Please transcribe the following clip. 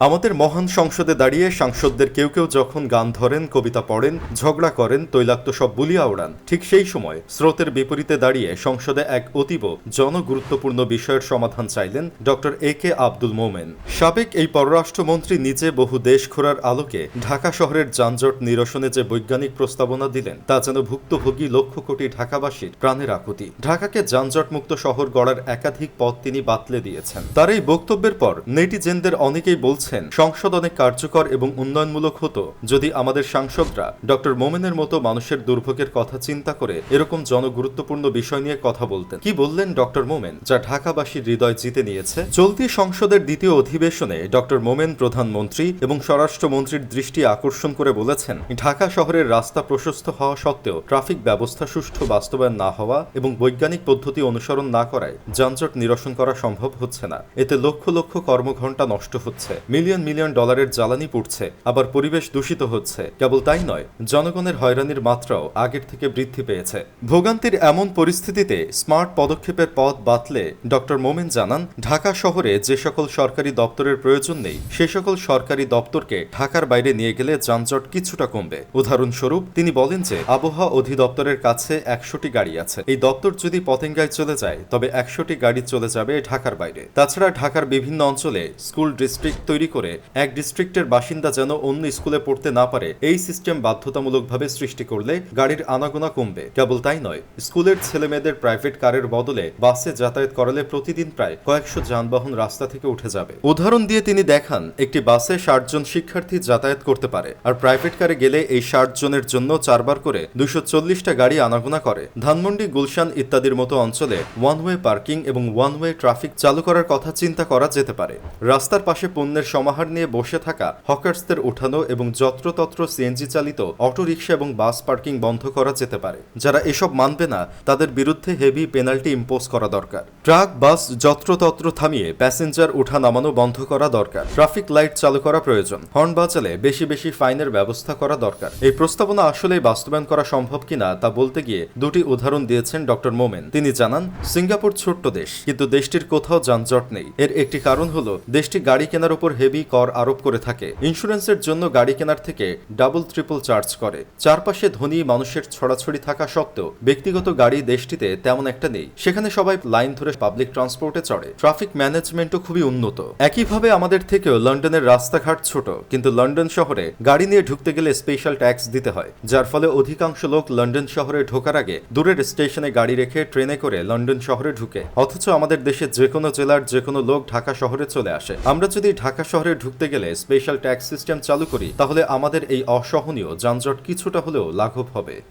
আমাদের মহান সংসদে দাঁড়িয়ে সাংসদদের কেউ কেউ যখন গান ধরেন, কবিতা পড়েন, ঝগড়া করেন, তৈলাক্ত সব বুলিয়া ওড়ান ঠিক সেই সময় স্রোতের বিপরীতে দাঁড়িয়ে সংসদে এক অতীব জনগুরুত্বপূর্ণ বিষয়ের সমাধান চাইলেন ডক্টর এ কে আব্দুল মোমেন। সাবেক এই পররাষ্ট্রমন্ত্রী নিজে বহু দেশ ঘোরার আলোকে ঢাকা শহরের যানজট নিরসনে যে বৈজ্ঞানিক প্রস্তাবনা দিলেন, তা যেন ভুক্তভোগী লক্ষ কোটি ঢাকাবাসীর প্রাণের আকুতি। ঢাকাকে যানজট মুক্ত শহর গড়ার একাধিক পথ তিনি বাতলে দিয়েছেন। তার এই বক্তব্যের পর নেটিজেনদের অনেকেই বলছেন সংসদ অনেক কার্যকর এবং উন্নয়নমূলক হতো যদি আমাদের সাংসদরা ডক্টর মোমেনের মতো মানুষের দুর্ভোগের কথা চিন্তা করে এরকম জনগুরুত্বপূর্ণ বিষয় নিয়ে কথা বলতেন। কি বললেন ডক্টর মোমেন, যা ঢাকাবাসীর হৃদয় জিতে নিয়েছে? চলতি সংসদের দ্বিতীয় অধিবেশনে ডক্টর মোমেন প্রধানমন্ত্রী এবং স্বরাষ্ট্রমন্ত্রীর দৃষ্টি আকর্ষণ করে বলেছেন, ঢাকা শহরের রাস্তা প্রশস্ত হওয়া সত্ত্বেও ট্রাফিক ব্যবস্থা সুষ্ঠু বাস্তবায়ন না হওয়া এবং বৈজ্ঞানিক পদ্ধতি অনুসরণ না করায় যানজট নিরসন করা সম্ভব হচ্ছে না। এতে লক্ষ লক্ষ কর্মঘণ্টা নষ্ট হচ্ছে। মিলিয়ন মিলিয়ন ডলারের জ্বালানি পুড়ছে, আবার পরিবেশ দূষিত হচ্ছে। কেবল তাই নয়, জনগণের হয়রানির মাত্রাও আগের থেকে বৃদ্ধি পেয়েছে। ভোগান্তির এমন পরিস্থিতিতে স্মার্ট পদক্ষেপের পথ বাতলে ডক্টর মোমেন জানান, ঢাকা শহরে যে সকল সরকারি দপ্তরের প্রয়োজন নেই, সে সকল সরকারি দপ্তরকে ঢাকার বাইরে নিয়ে গেলে যানজট কিছুটা কমবে। উদাহরণস্বরূপ, তিনি বলেন যে আবহাওয়া অধিদপ্তরের কাছে একশোটি গাড়ি আছে। এই দপ্তর যদি পতেঙ্গায় চলে যায়, তবে একশোটি গাড়ি চলে যাবে ঢাকার বাইরে। তাছাড়া ঢাকার বিভিন্ন অঞ্চলে স্কুল ডিস্ট্রিক্ট তৈরি করে এক ডিস্ট্রিক্টের বাসিন্দা যেন অন্য স্কুলে পড়তে না পারে, এই সিস্টেম বাধ্যতামূলকভাবে সৃষ্টি করলে গাড়ির আনাগোনা কমবে। কেবল তাই নয়, স্কুলের ছেলে মেয়েদের প্রাইভেট কারের বদলে বাসে যাতায়াত করালে প্রতিদিন প্রায় কয়েকশো যানবাহন রাস্তা থেকে উঠে যাবে। উদাহরণ দিয়ে তিনি দেখান, একটি বাসে ষাট জন শিক্ষার্থী যাতায়াত করতে পারে, আর প্রাইভেট কারে গেলে এই ষাট জনের জন্য চারবার করে দুশো চল্লিশটা গাড়ি আনাগোনা করে। ধানমন্ডি, গুলশান ইত্যাদির মতো অঞ্চলে ওয়ান ওয়ে পার্কিং এবং ওয়ান ওয়ে ট্রাফিক চালু করার কথা চিন্তা করা যেতে পারে। রাস্তার পাশে পণ্যের সমাহার নিয়ে বসে থাকা হকার্সদের উঠানো এবং যত্রতত্র সিএনজি চালিত অটোরিকশা এবং বাস পার্কিং বন্ধ করা যেতে পারে। যারা এসব মানবে না, তাদের বিরুদ্ধে হেভি পেনাল্টি ইম্পোজ করা দরকার। ট্রাক, বাস যত্রতত্র থামিয়ে প্যাসেঞ্জার উঠা নামানো বন্ধ করা দরকার। ট্রাফিক লাইট চালু করা প্রয়োজন। হর্ন বাজালে বেশি বেশি ফাইনের ব্যবস্থা করা দরকার। এই প্রস্তাবনা আসলেই বাস্তবায়ন করা সম্ভব কিনা তা বলতে গিয়ে দুটি উদাহরণ দিয়েছেন ডক্টর মোমেন। তিনি জানান, সিঙ্গাপুর ছোট্ট দেশ, কিন্তু দেশটির কোথাও যানজট নেই। এর একটি কারণ হলো, দেশটি গাড়ি কেনার উপর হেভি কর আরোপ করে থাকে। ইন্স্যুরেন্সের জন্য গাড়ি কেনার থেকে ডাবল, ট্রিপল চার্জ করে। চারপাশে ধনী মানুষের ছড়াছড়ি থাকা সত্ত্বেও ব্যক্তিগত গাড়ি দেশটিতে তেমন একটা নেই। সেখানে সবাই লাইন ধরে পাবলিক ট্রান্সপোর্টে চড়ে। ট্রাফিক ম্যানেজমেন্টও খুবই উন্নত। একইভাবে আমাদের থেকেও লন্ডনের রাস্তাঘাট ছোট, কিন্তু লন্ডন শহরে গাড়ি নিয়ে ঢুকতে গেলে স্পেশাল ট্যাক্স দিতে হয়, যার ফলে অধিকাংশ লোক লন্ডন শহরে ঢোকার আগে দূরের স্টেশনে গাড়ি রেখে ট্রেনে করে লন্ডন শহরে ঢুকে। অথচ আমাদের দেশের যে কোনো জেলার যে কোনো লোক ঢাকা শহরে চলে আসে। আমরা যদি ঢাকা শহরে ঢুকতে গেলে স্পেশাল ট্যাক্স সিস্টেম চালু করি, তাহলে আমাদের এই অসহনীয় যানজট কিছুটা হলেও লাঘব হবে।